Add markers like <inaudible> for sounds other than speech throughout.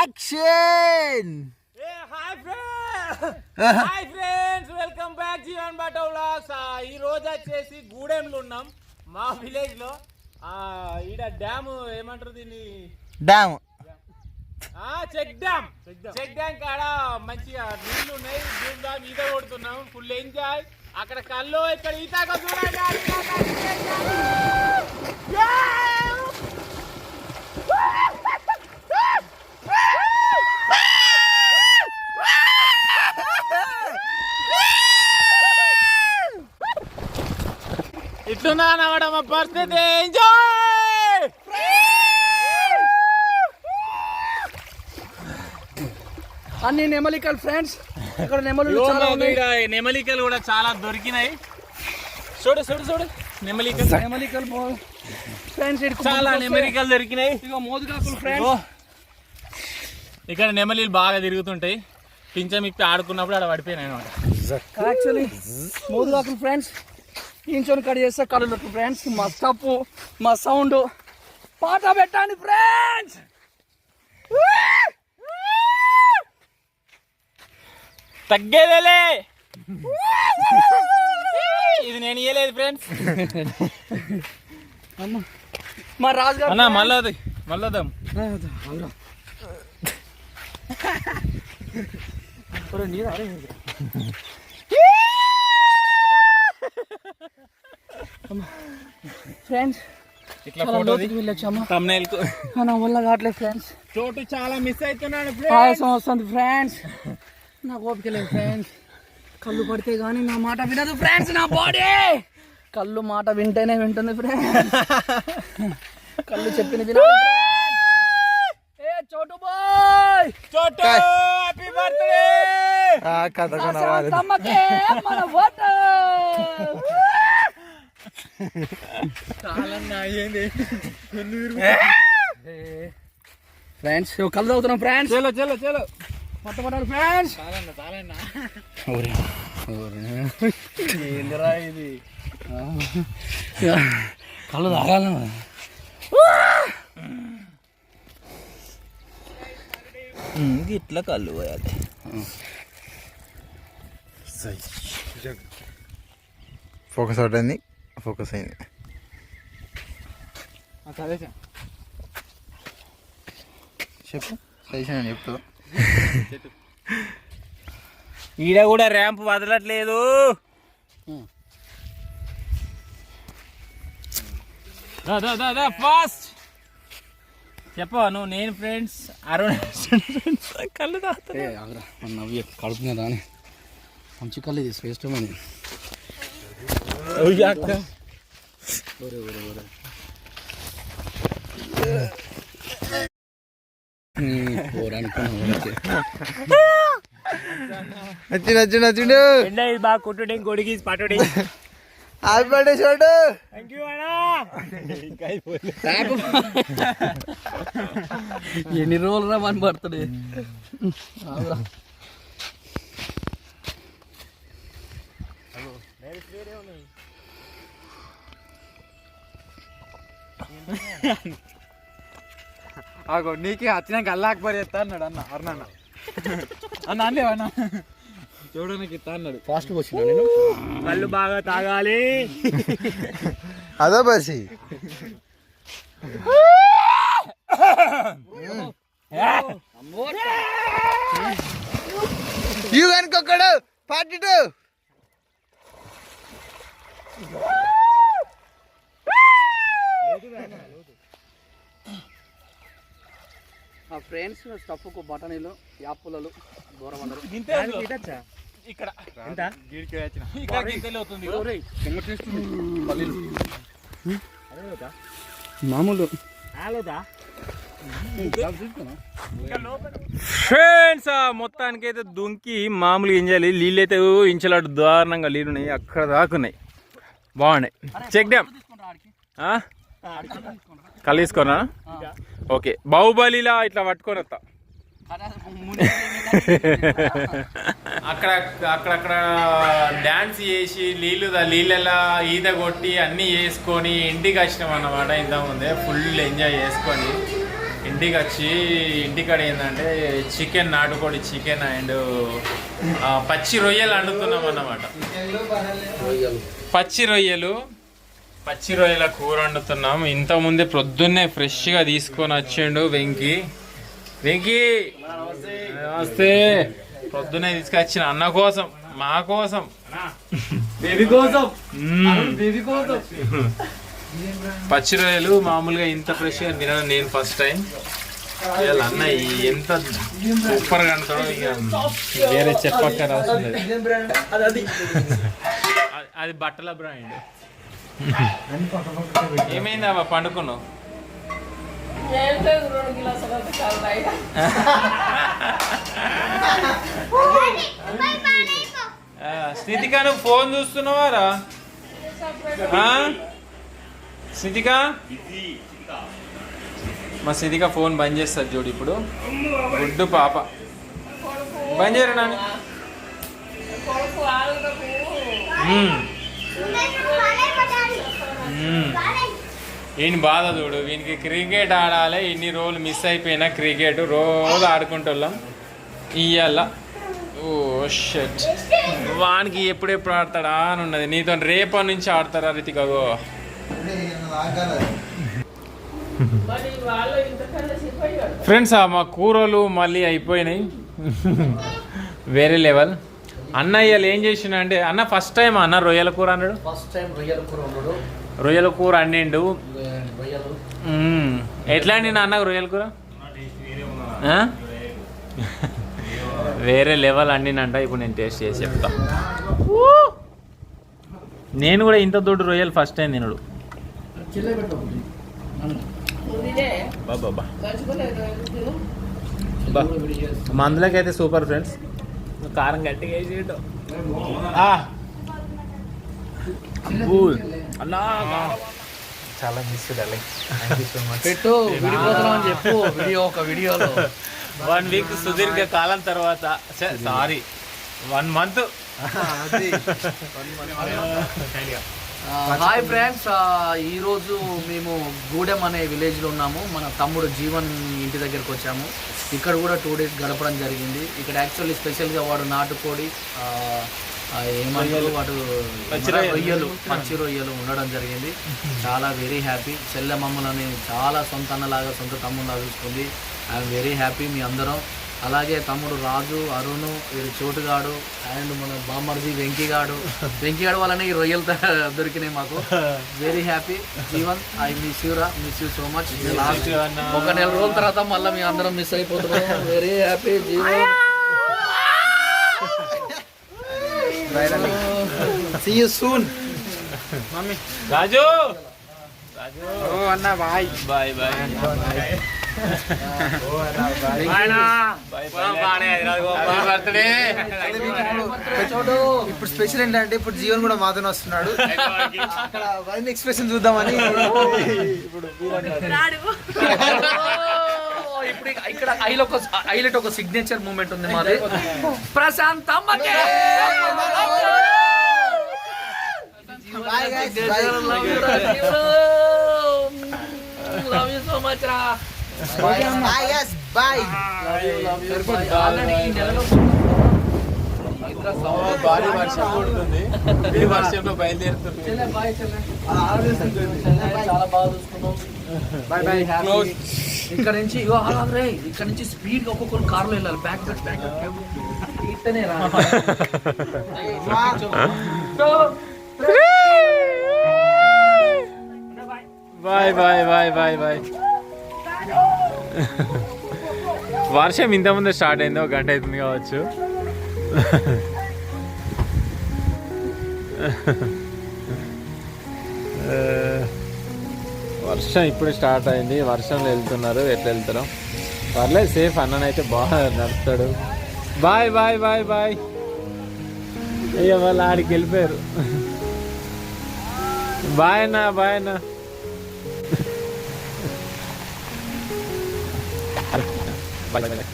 Action hi friends! Hi friends! Welcome back Jeevan Bato vlogs. ఈ రోజు వచ్చేసి గూడెంలో ఉన్నాం మా విలేజ్లో. ఆ ఈడ డ్యామ్ ఏమంటారు దీన్ని? ఆ చెక్ డ్యామ్ చెక్ డ్యామ్ కాడ మంచిగా నీళ్ళు ఉన్నాయి డ్యూమ్ డ్యామ్ ఈత కొడుతున్నాం. ఫుల్ ఎంజాయ్ అక్కడ కళ్ళు ఇక్కడ ఈత చూడండి. పరిస్థితి ఎంజాయ్ అన్ని నెమలికల్ ఫ్రెండ్స్ ఇక్కడ నెమలు నెమలికలు కూడా చాలా దొరికినాయి. చూడు చూడు చూడు. నెమలికలు. నెమలికల్ ఫ్రెండ్స్ చాలా నెమలికలు దొరికినాయి. ఇక మోదుగాకులు ఫ్రెండ్స్. ఇక్కడ నెమలీలు బాగా తిరుగుతుంటాయి. పింఛం ఇప్పి ఆడుకున్నప్పుడు అక్కడ పడిపోయినాయి అనమాట యాక్చువల్లీ మోదుగాకులు ఫ్రెండ్స్ ఇంచోని కట్ చేస్తే కళ్ళు ఫ్రెండ్స్ మా స్టప్ మా సౌండ్ పాట పెట్టండి ఫ్రెండ్స్ తగ్గేదేలే. ఇది నేను ఇయ్యలేదు ఫ్రెండ్స్ అమ్మ మా రాజు గారు అన్న మళ్ళీ మళ్ళొద్దాం ఫ్రెండ్స్ ఇట్లా వెళ్ళొచ్చామా. నా వల్ల కావట్లేదు ఫ్రెండ్స్ చోటు చాలా మిస్ అవుతున్నాడు ఆయాసం వస్తుంది ఫ్రెండ్స్ నాకు ఓపిక లేదు ఫ్రెండ్స్ కళ్ళు పడితే కానీ నా మాట వినదు ఫ్రెండ్స్ నా బాడీ కళ్ళు మాట వింటేనే వింటుంది ఫ్రెండ్స్ కళ్ళు వినాలి friends. ఏ చోటు బాయ్. చోటు హ్యాపీ బర్త్డే కథ తమ్మకే మన ఫ్రెండ్స్ కళ్ళు తాగుతున్నాం ఫ్రెండ్స్. చలో చలో చలో. పట్టబడాలి ఫ్రెండ్స్. చాలన్న చాలన్న ఏందిరా ఇది? కళ్ళు తాగాల ఇట్లా కళ్ళు పోయాలి. ఫోకస్ అవుట్ అయింది. ఫోకస్ అయింది. చెప్పు. సజెషన్ చెప్తా <laughs> ఈడ కూడా ర్యాంప్ వదలట్లేదు. ఫాస్ట్. చెప్పవా నువ్వు? నేను ఫ్రెండ్స్ అరుణ్ ఫ్రెండ్స్. కళ్ళు తాగుతా రాని. మంచి కళ్ళు ఇది శ్రేష్టమని ఒరే ఒరే ఒరే నచ్చి నచ్చి నచ్చిండు ఎండ ఇది బాగా కొట్టుడే కొడిగి పట్టుడే happy birthday Chotu thank you అన్నా. ఎన్ని రోజులు రా మన బర్త్డే <laughs> ఆగో నీకే వచ్చినాక అల్లాక్ పరి ఎత్తా అన్నాడు అన్న అరుణ <laughs> అన్న అన్న అన్న. చూడడానికి ఇస్తా అన్నాడు. ఫాస్ట్ వచ్చినా నేను? కళ్ళు బాగా తాగాలి. అదో బసి. యూ వెనుకొక్కడు పార్టీ టూ. ఫ్రెండ్స్ స్టఫ్కు బఠానీలు యాపులలు దూరమందరు ఇక్కడ. ఎంత? ఇక్కడ గింతలు అవుతుంది. మామూలు. ఫ్రెండ్స్ మొత్తానికి అయితే దుంకి మామూలుగా ఏం చేయాలి? నీళ్ళు అయితే ఇంచలాడు దారుణంగా నీళ్ళు ఉన్నాయి అక్కడ దాకున్నాయి బాగున్నాయి. Check dam. కళ్ళు ఓకే. బాహుబలిలా ఇట్లా పట్టుకొని వస్తా అక్కడ అక్కడక్కడ డాన్స్ చేసి నీళ్ళు నీళ్ళలా ఈత కొట్టి అన్నీ చేసుకొని ఇంటికి వచ్చినాం అన్నమాట ఇంతకుముందే. ఫుల్ ఎంజాయ్ చేసుకొని ఇంటికి ఇంటికి వచ్చి ఇంటికాడ ఏంటంటే చికెన్ నాటుకోడి చికెన్ అండ్ పచ్చి రొయ్యలు వండుతున్నాం అన్నమాట. పచ్చి రొయ్యలు పచ్చి రొయ్యల కూర వండుతున్నాం. ఇంత ముందే ప్రొద్దున్నే ఫ్రెష్గా తీసుకొని వచ్చిండు వెంకి. వెంకి! నమస్తే. ప్రొద్దునే తీసుకొచ్చిన అన్న కోసం మా కోసం. బేబీ కోసం. మ్మ్. బేబీ కోసం. పచ్చి రొయ్యలు మామూలుగా ఇంత ఫ్రెష్గా తినడం నేను ఫస్ట్ టైం ఇవాళ అన్న ఎంత సూపర్గా అంటాడో ఇక వేరే చెప్పక్కర అవసరం లేదు అది అది. అది- అది బట్టల బ్రాండ్ ఏమైంది అవ్వ పండుకున్నావు? ఆ, స్థితిక నువ్వు ఫోన్ చూస్తున్నావారా? స్థితిక మా స్థితిక ఫోన్ బంద్ చేస్తుంది చూడు ఇప్పుడు. గుడ్డు పాప. బంద్ చేయరు నాని. ఈయన బాధ చూడు. వీనికి క్రికెట్ ఆడాలి. ఇన్ని రోజులు మిస్ అయిపోయినా క్రికెట్. రోజు ఆడుకుంటున్నాం ఇయ్యాల. ఓ షట్ వానికి ఎప్పుడెప్పుడు ఆడతాడా అని ఉన్నది. నీతో రేపటి నుంచి ఆడతారా రితికగో ఫ్రెండ్స్ <laughs> ఆ మా కూరలు మళ్ళీ అయిపోయినాయి. <laughs> వేరే లెవెల్ అన్న ఇవాళ ఏం చేసిన అంటే అన్న ఫస్ట్ టైం అన్న రొయ్యల కూర అన్నాడు? ఫస్ట్ టైం రొయ్యల కూర ఉండడు రొయ్యల కూర రొయ్యలు. మ్మ్. ఎట్లా అండి అన్న రొయ్యల కూర? ఆ? వేరే లెవెల్ అండినంట ఇప్పుడు నేను టేస్ట్ చేసి చెప్తా. నేను కూడా ఇంత దొడ్డు రొయ్యలు ఫస్ట్ టైం తినడు. చిల్లర పెట్టు బాబా బా మందులకి అయితే సూపర్ ఫ్రెండ్స్ కారం గట్టిగా వేసి అన్నా చాలా మిస్ పెట్టు విడిపోతున్నాం అని చెప్పు వీడియో ఒక వీడియోలో. వన్ వీక్ సుదీర్ఘ కాలం తర్వాత sorry one month hi friends ఈరోజు మేము గూడెం అనే విలేజ్లో ఉన్నాము. మన తమ్ముడు జీవన్ ఇంటి దగ్గరకు వచ్చాము. ఇక్కడ కూడా టూ డేస్ గడపడం జరిగింది. ఇక్కడ యాక్చువల్లీ స్పెషల్గా వాడు నాటుకోడి ఏమంటారు వాడు రొయ్యలు. రొయ్యలు పచ్చి రొయ్యలు ఉండడం జరిగింది. చాలా వెరీ హ్యాపీ చెల్లె మమ్మల్ని చాలా సొంత అన్నలాగా సొంత తమ్ముళ్ళగా చూసుకుంది. ఐఎమ్ వెరీ హ్యాపీ మీ అందరం. అలాగే తమ్ముడు రాజు అరుణ్ వీడు చోటుగాడు అండ్ మన బామ్మర్ది వెంకీగాడు. వెంకీగాడు వల్లనే ఈ రొయ్యలు దొరికినాయి మాకు. Very happy Jeevan I miss యూరా miss you so much last ఒక నెల రోజుల తర్వాత మళ్ళీ మీ అందరం మిస్ అయిపోతున్నాం. Very happy Jeevan see you soon mummy. Raju! Raju ఓ అన్న బాయ్. Bye bye. చోటు ఇప్పుడు స్పెషల్ ఏంటంటే ఇప్పుడు జీవన్ కూడా మాతోనే వస్తున్నాడు. అక్కడ వైన్ ఎక్స్ప్రెషన్ చూద్దామని. ఇప్పుడు ఇప్పుడు ఇక్కడ ఐలో ఒక హైలైట్ ఒక సిగ్నేచర్ మూమెంట్ ఉంది మాది. Prashant. Love you so much రా. బాయ్ భారీ వర్షం ఈ వర్షంలో బయలుదేరుతుంది చాలా బాగా చూసుకున్నాం ఇక్కడ నుంచి ఇగో రే ఇక్కడ నుంచి స్పీడ్గా ఒక్కొక్కరు కార్లో వెళ్ళాలి బ్యాక్ బ్యాక్ బ్యాక్ ఇతనే రా bye bye bye bye bye <laughs> వర్షం ఇంతకుముందే స్టార్ట్ అయింది ఒక గంట అవుతుంది కావచ్చు. <laughs> వర్షం ఇప్పుడు స్టార్ట్ అయింది. వర్షంలో వెళ్తున్నారు. ఎట్లా వెళ్తారో పర్లేదు సేఫ్. అన్ననైతే బాగా నడుస్తాడు. Bye bye bye bye. అయ్యో వాళ్ళు ఆడికి వెళ్ళిపోయారు. బాయ్ అన్న బాయ్ అన్న. బాయ్ బాయ్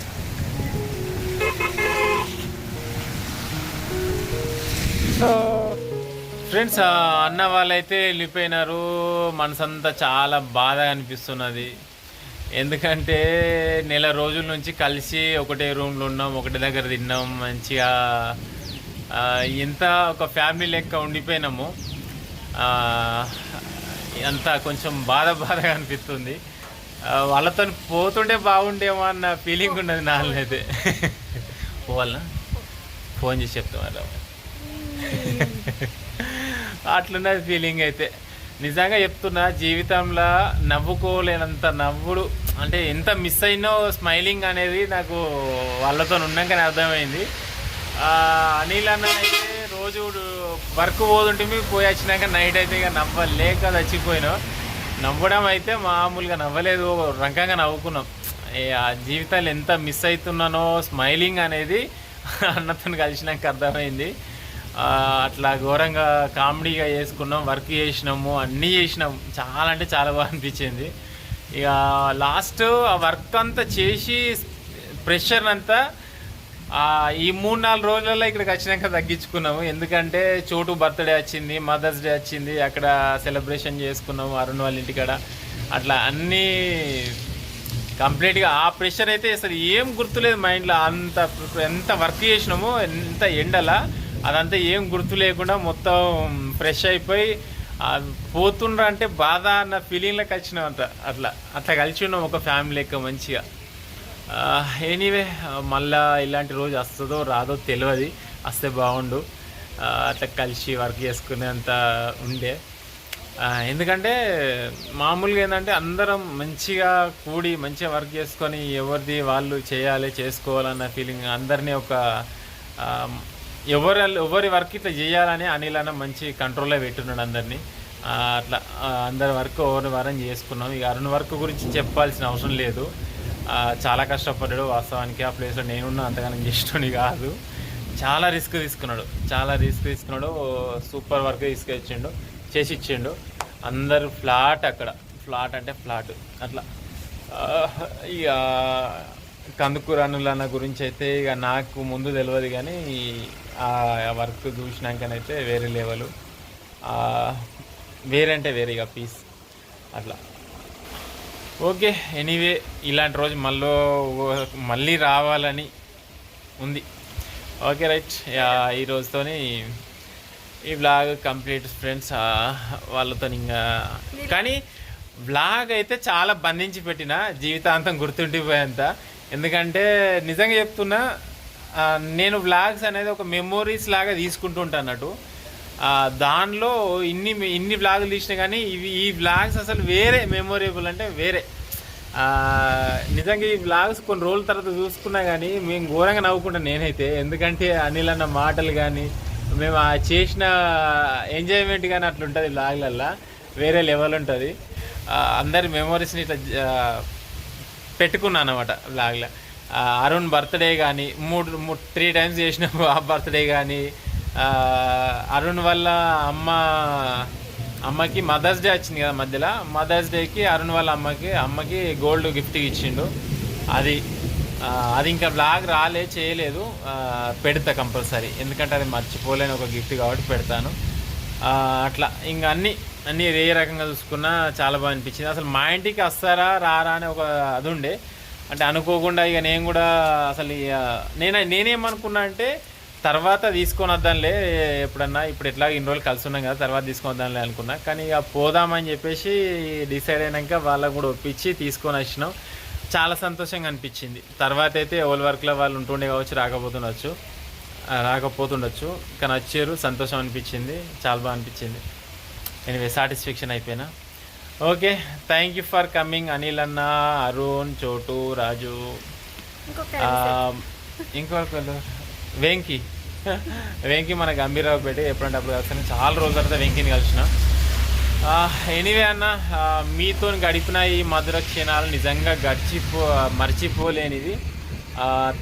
ఫ్రెండ్స్ అన్న వాళ్ళైతే వెళ్ళిపోయినారు. మనసంతా చాలా బాధగా అనిపిస్తున్నది. ఎందుకంటే నెల రోజుల నుంచి కలిసి ఒకటే రూమ్లో ఉన్నాం ఒకటి దగ్గర తిన్నాం మంచిగా ఎంత ఒక ఫ్యామిలీ లెక్క ఉండిపోయినాము. అంతా కొంచెం బాధ బాధగా అనిపిస్తుంది. వాళ్ళతో పోతుంటే బాగుండేమో అన్న ఫీలింగ్ ఉన్నది నాన్నైతే పోవాలనా? ఫోన్ చేసి చెప్తాం అలా అట్లున్నది ఫీలింగ్ అయితే. నిజంగా చెప్తున్నా జీవితంలో నవ్వుకోలేనంత నవ్వుడు అంటే ఎంత మిస్ అయినో స్మైలింగ్ అనేది నాకు వాళ్ళతో ఉన్నాకనే అర్థమైంది. అనిల్ అన్న అయితే రోజు వర్క్ పోతుంటే పోయి వచ్చినాక నైట్ అయితే ఇక నవ్వలేక చచ్చిపోయినా. నవ్వడం అయితే మామూలుగా నవ్వలేదు ఒక రకంగా నవ్వుకున్నాం. ఆ జీవితాలు ఎంత మిస్ అవుతున్నానో స్మైలింగ్ అనేది అన్నతో కలిసినాక అర్థమైంది. అట్లా ఘోరంగా కామెడీగా చేసుకున్నాం వర్క్ చేసినాము అన్నీ చేసినాం. చాలా అంటే చాలా బాగా అనిపించింది. ఇక లాస్ట్ ఆ వర్క్ అంతా చేసి ప్రెషర్ అంతా ఈ మూడు నాలుగు రోజులలో ఇక్కడికి వచ్చినాక తగ్గించుకున్నాము. ఎందుకంటే చోటు బర్త్డే వచ్చింది మదర్స్ డే వచ్చింది అక్కడ సెలబ్రేషన్ చేసుకున్నాము అరుణ్ వాళ్ళ ఇంటికాడ అట్లా అన్నీ కంప్లీట్గా ఆ ప్రెషర్ అయితే అసలు ఏం గుర్తులేదు మైండ్లో. అంత ఎంత వర్క్ చేసినామో ఎంత ఎండలా అదంతా ఏం గుర్తు లేకుండా మొత్తం ఫ్రెష్ అయిపోయి పోతుండ్రా అంటే బాధ అన్న ఫీలింగ్లోకి వచ్చినాం అంత అట్లా అట్లా కలిసి ఉన్నాం ఒక ఫ్యామిలీ లెక్క మంచిగా. ఎనీవే మళ్ళా ఇలాంటి రోజు వస్తుందో రాదో తెలియదు వస్తే బాగుండు. అట్లా కలిసి వర్క్ చేసుకునేంత ఉండే. ఎందుకంటే మామూలుగా ఏంటంటే అందరం మంచిగా కూడి మంచిగా వర్క్ చేసుకొని ఎవరిది వాళ్ళు చేయాలి చేసుకోవాలన్న ఫీలింగ్ అందరినీ ఒక ఎవరు ఎవరి వర్క్ ఇట్లా చేయాలని అనిల్ అన్న మంచి కంట్రోల్లో పెట్టున్నాడు అందరినీ. అట్లా అందరి వర్క్ ఎవరి వారం చేసుకున్నాం. ఇక అరుణ్ వర్క్ గురించి చెప్పాల్సిన అవసరం లేదు. చాలా కష్టపడ్డాడు. వాస్తవానికి ఆ ప్లేస్లో నేనున్నా అంతగానం చేసినోని కాదు. చాలా రిస్క్ తీసుకున్నాడు. చాలా రిస్క్ తీసుకున్నాడు. సూపర్ వర్క్ తీసుకొచ్చిండు చేసి ఇచ్చిండు. అందరు ఫ్లాట్ అక్కడ. ఫ్లాట్ అంటే ఫ్లాట్ అట్లా. ఇక కందుకూరనులన్న గురించి అయితే ఇక నాకు ముందు తెలియదు కానీ ఆ వర్క్ చూసినాకనైతే వేరే లెవెల్ వేరే అంటే వేరే ఇక పీస్ అట్లా. ఓకే ఎనీవే ఇలాంటి రోజు మళ్ళీ మళ్ళీ రావాలని ఉంది. Okay right. ఈ రోజుతోని ఈ వ్లాగ్ కంప్లీట్ ఫ్రెండ్స్. వాళ్ళతో ఇంకా కానీ వ్లాగ్ అయితే చాలా బంధించి పెట్టిన జీవితాంతం గుర్తుండిపోయేంత. ఎందుకంటే నిజంగా చెప్తున్నా నేను వ్లాగ్స్ అనేది ఒక మెమోరీస్ లాగా తీసుకుంటూ ఉంటాను అన్నట్టు. దానిలో ఇన్ని ఇన్ని బ్లాగులు తీసినా కానీ ఇవి ఈ బ్లాగ్స్ అసలు వేరే మెమొరేబుల్ అంటే వేరే. నిజంగా ఈ బ్లాగ్స్ కొన్ని రోజుల తర్వాత చూసుకున్నా కానీ మేము ఘోరంగా నవ్వుకుంటాం నేనైతే. ఎందుకంటే అనిల్ అన్న మాటలు కానీ మేము ఆ చేసిన ఎంజాయ్మెంట్ కానీ అట్లా ఉంటుంది వేరే లెవెల్ ఉంటుంది. అందరి మెమొరీస్ని ఇట్లా పెట్టుకున్నాను అనమాట బ్లాగ్లో అరుణ్ బర్త్డే కానీ మూడు మూడు త్రీ టైమ్స్ చేసిన ఆ బర్త్డే కానీ అరుణ్ వల్ల అమ్మ అమ్మకి మదర్స్ డే వచ్చింది కదా మధ్యలో. మదర్స్ డేకి అరుణ్ వాళ్ళ అమ్మకి అమ్మకి గోల్డ్ గిఫ్ట్ ఇచ్చిండు. అది అది ఇంకా బ్లాగ్ రాలే చేయలేదు. పెడతా కంపల్సరీ. ఎందుకంటే అది మర్చిపోలేని ఒక గిఫ్ట్ కాబట్టి పెడతాను. అట్లా. ఇంకా అన్ని అన్నీ ఏ రకంగా చూసుకున్నా చాలా బాగా అనిపించింది. అసలు మా ఇంటికి వస్తారా రారా అని ఒక అది ఉండే. అంటే అనుకోకుండా ఇక నేను కూడా అసలు ఇక నేను నేనేమనుకున్నా అంటే తర్వాత తీసుకొని వద్దాంలే ఎప్పుడన్నా ఇప్పుడు ఎట్లా ఇన్ని రోజులు కలిసి ఉన్నాం కదా తర్వాత తీసుకొని వద్దాంలే అనుకున్నా. కానీ ఇక పోదామని చెప్పేసి డిసైడ్ అయినాక వాళ్ళకు కూడా ఒప్పించి తీసుకొని వచ్చినాం. చాలా సంతోషంగా అనిపించింది. తర్వాత అయితే ఓల్ వర్క్లో వాళ్ళు ఉంటుండే కావచ్చు రాకపోతుండొచ్చు. రాకపోతుండొచ్చు. కానీ వచ్చారు సంతోషం అనిపించింది. చాలా బాగా అనిపించింది. ఎనివే సాటిస్ఫాక్షన్ అయిపోయినా. Okay thank you for coming Anil అన్న అరుణ్ చోటు రాజు. ఆ, ఇంకొకరు వెంకీ. వెంకీ మన గంభీరావుపేట పెట్టి ఎప్పుడంటే అప్పుడు కలిసాను. చాలా రోజుల తర్వాత వెంకీని కలిసిన. ఎనీవే అన్న మీతో గడిపిన ఈ మధుర క్షణాలు నిజంగా గడిచిపో మర్చిపోలేనిది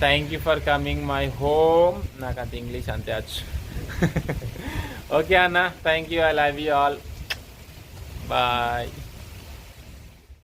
thank you for coming my home నాకు అంత ఇంగ్లీష్ అంతే వచ్చు <laughs> ఓకే అన్న thank you I love you all bye